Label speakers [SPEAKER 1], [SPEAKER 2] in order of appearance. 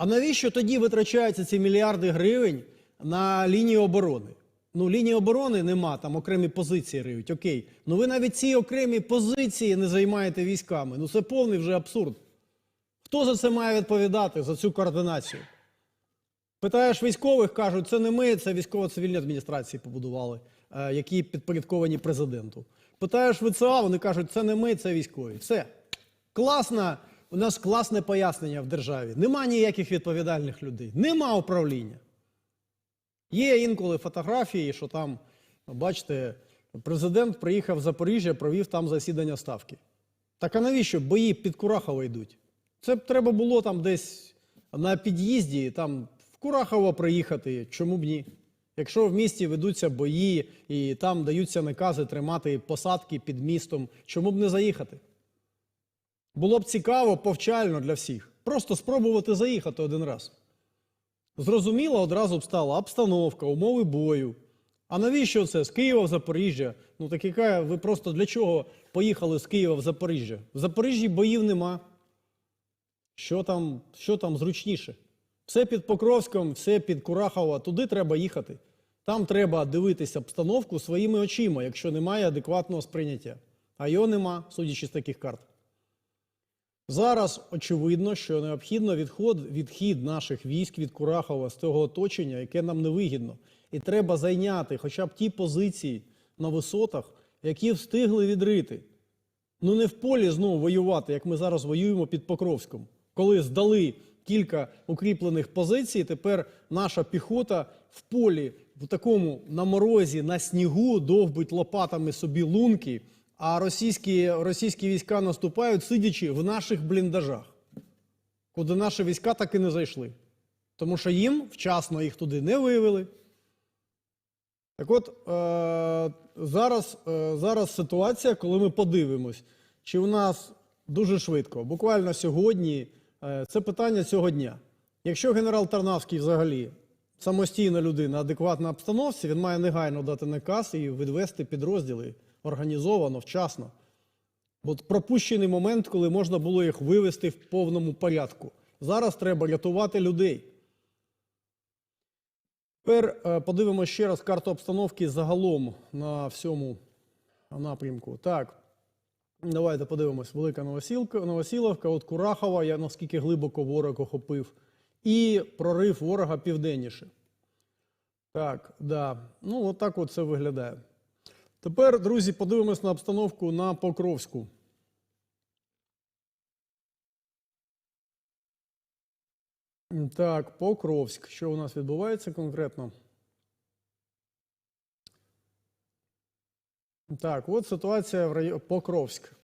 [SPEAKER 1] А навіщо тоді витрачаються ці мільярди гривень на лінію оборони? Ну, лінії оборони нема, там окремі позиції риють. Окей. Ну ви навіть ці окремі позиції не займаєте військами. Ну це повний вже абсурд. Хто за це має відповідати, за цю координацію? Питаєш військових, кажуть, це не ми, це військово-цивільні адміністрації побудували, е, які підпорядковані президенту. Питаєш ВЦА, вони кажуть, це не ми, це військові. Все. Класно, у нас класне пояснення в державі. Нема ніяких відповідальних людей, нема управління. Є інколи фотографії, що там, бачите, президент приїхав в Запоріжжя, провів там засідання ставки. Так а навіщо бої під Курахово йдуть? Це б треба було там десь на під'їзді, там в Курахово приїхати, чому б ні? Якщо в місті ведуться бої і там даються накази тримати посадки під містом, чому б не заїхати? Було б цікаво, повчально для всіх. Просто спробувати заїхати один раз. Зрозуміло, одразу б стала обстановка, умови бою. А навіщо це? З Києва в Запоріжжя? Ну так яка ви просто для чого поїхали з Києва в Запоріжжя? В Запоріжжі боїв нема. Що там, що там зручніше? Все під Покровськом, все під Курахово, туди треба їхати. Там треба дивитися обстановку своїми очима, якщо немає адекватного сприйняття. А його нема, судячи з таких карт. Зараз очевидно, що необхідно відход, відхід наших військ від Курахова з того оточення, яке нам не вигідно. І треба зайняти хоча б ті позиції на висотах, які встигли відрити. Ну не в полі знову воювати, як ми зараз воюємо під Покровськом. Коли здали кілька укріплених позицій, тепер наша піхота в полі, в такому на морозі, на снігу, довбить лопатами собі лунки, а російські, російські війська наступають, сидячи в наших бліндажах, куди наші війська так і не зайшли. Тому що їм вчасно їх туди не вивели. Так от, е, зараз, е, зараз ситуація, коли ми подивимось, чи у нас дуже швидко, буквально сьогодні, е, це питання цього дня. Якщо генерал Тарнавський взагалі самостійна людина, адекватна обстановці, він має негайно дати наказ і відвести підрозділи організовано, вчасно. От пропущений момент, коли можна було їх вивести в повному порядку. Зараз треба рятувати людей. Тепер е, подивимося ще раз карту обстановки загалом на всьому напрямку. Так, давайте подивимось. Велика Новосілка, Новосіловка, от Курахова, я наскільки глибоко ворог охопив, і прорив ворога південніше. Так, да. Ну, от от це виглядає. Тепер, друзі, подивимось на обстановку на Покровську. Так, Покровськ. Що у нас відбувається конкретно? Так, от ситуація в районі Покровськ.